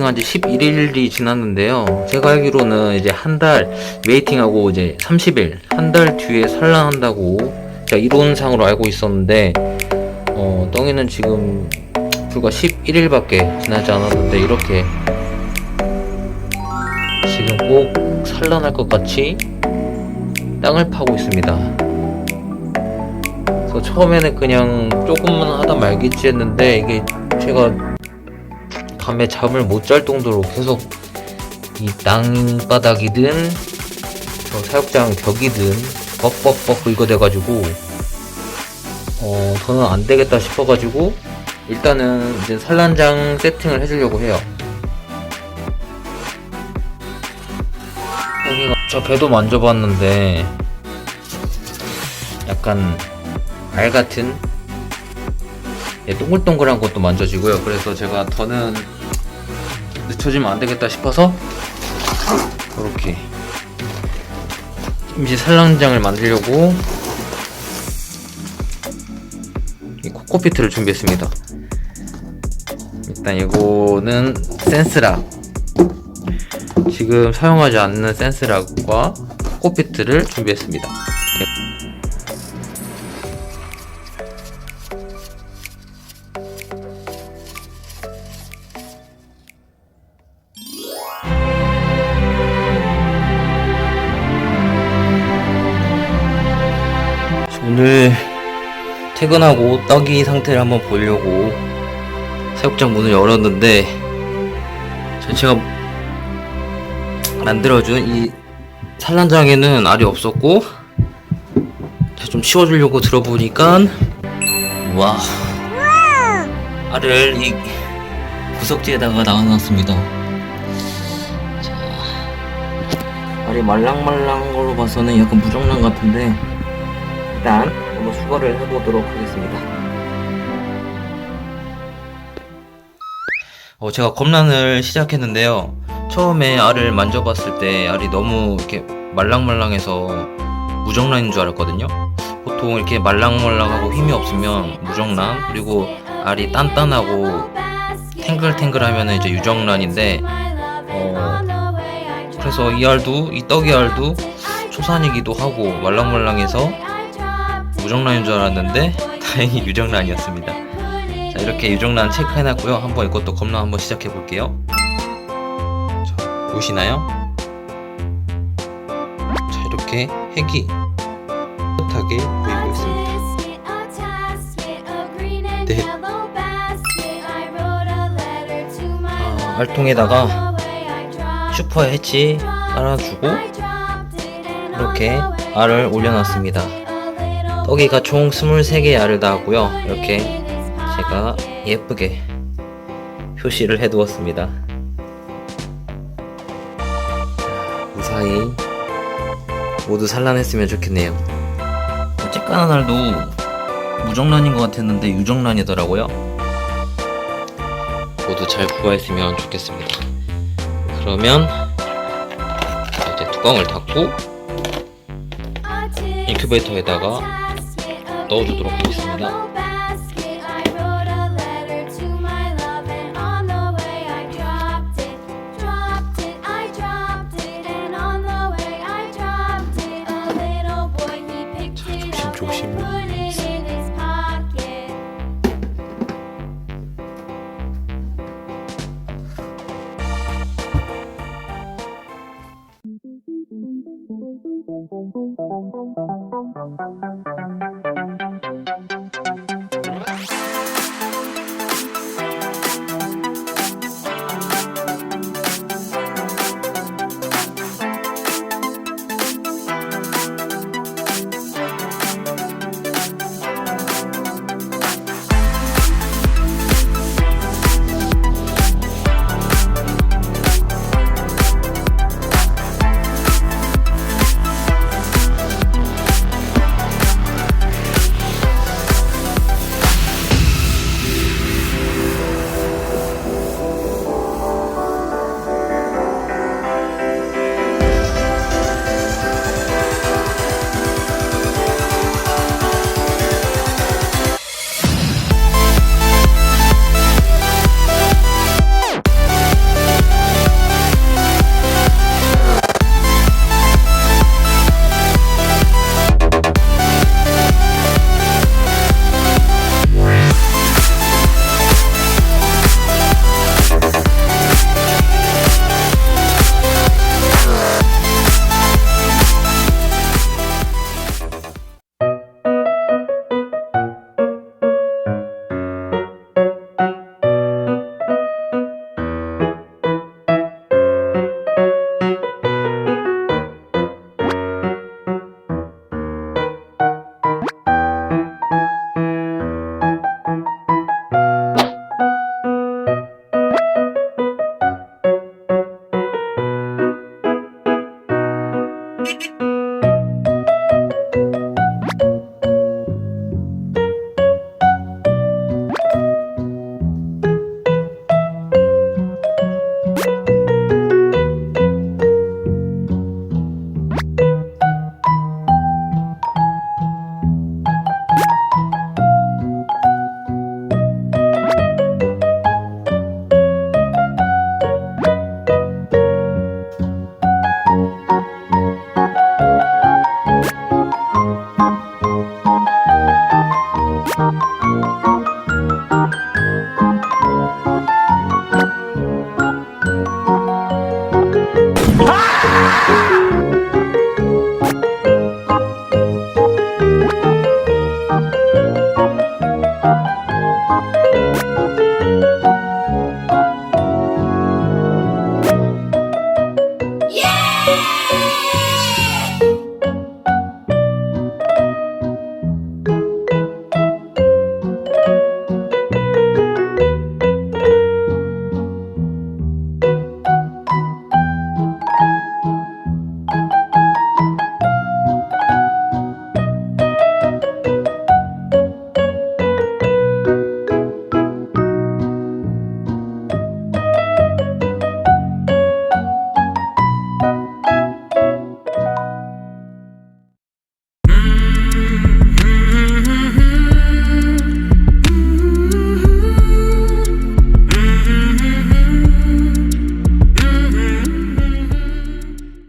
메이팅 한 지 11일이 지났는데요. 제가 알기로는 이제 한달 메이팅하고 이제 30일, 한 달 뒤에 산란한다고 제가 이론상으로 알고 있었는데, 어, 덩이는 지금 불과 11일밖에 지나지 않았는데, 이렇게 지금 꼭 산란할 것 같이 땅을 파고 있습니다. 그래서 처음에는 그냥 조금만 하다 말겠지 했는데, 이게 제가 밤에 잠을 못 잘 정도로 계속 이 땅바닥이든 저 사육장 벽이든 뻑뻑뻑 긁어대가지고 어 저는 안 되겠다 싶어가지고 일단은 이제 산란장 세팅을 해주려고 해요. 저 배도 만져봤는데 약간 알 같은 예, 동글동글한 것도 만져지고요. 그래서 제가 더는 늦춰지면 안 되겠다 싶어서 이렇게 임시 산란장을 만들려고 이 코코피트를 준비했습니다. 일단 이거는 센스락 지금 사용하지 않는 센스락과 코코피트를 준비했습니다. 퇴근하고 떡이 상태를 한번 보려고 사육장 문을 열었는데 전체가 만들어준 이 산란장에는 알이 없었고 제가 좀 치워주려고 들어보니까 와 알을 이 구석지에다가 나눠놨습니다. 자 알이 말랑말랑한 걸로 봐서는 약간 무정란 같은데 일단 한번 수거를 해보도록 하겠습니다. 어, 제가 검란을 시작했는데요. 처음에 알을 만져봤을 때 알이 너무 이렇게 말랑말랑해서 무정란인 줄 알았거든요. 보통 이렇게 말랑말랑하고 힘이 없으면 무정란 그리고 알이 단단하고 탱글탱글하면 이제 유정란인데 어, 그래서 이 알도 이 떡이 알도 초산이기도 하고 말랑말랑해서 무정란인 줄 알았는데 다행히 유정란이었습니다. 자 이렇게 유정란 체크해놨고요. 한번 이것도 검란 한번 시작해 볼게요. 자, 보이시나요? 자 이렇게 핵이 뚜렷하게 보이고 있습니다. 네. 아, 알통에다가 슈퍼 해치 깔아주고 이렇게 알을 올려놨습니다. 떡이가 총 23개의 알을 낳았고요. 이렇게 제가 예쁘게 표시를 해두었습니다. 무사히 모두 산란했으면 좋겠네요. 쬐깐한 알도 무정란인 것 같았는데 유정란이더라고요. 모두 잘 부화했으면 좋겠습니다. 그러면 이제 뚜껑을 닫고 인큐베이터에다가 넣어주도록 하겠습니다. 조심, 조심.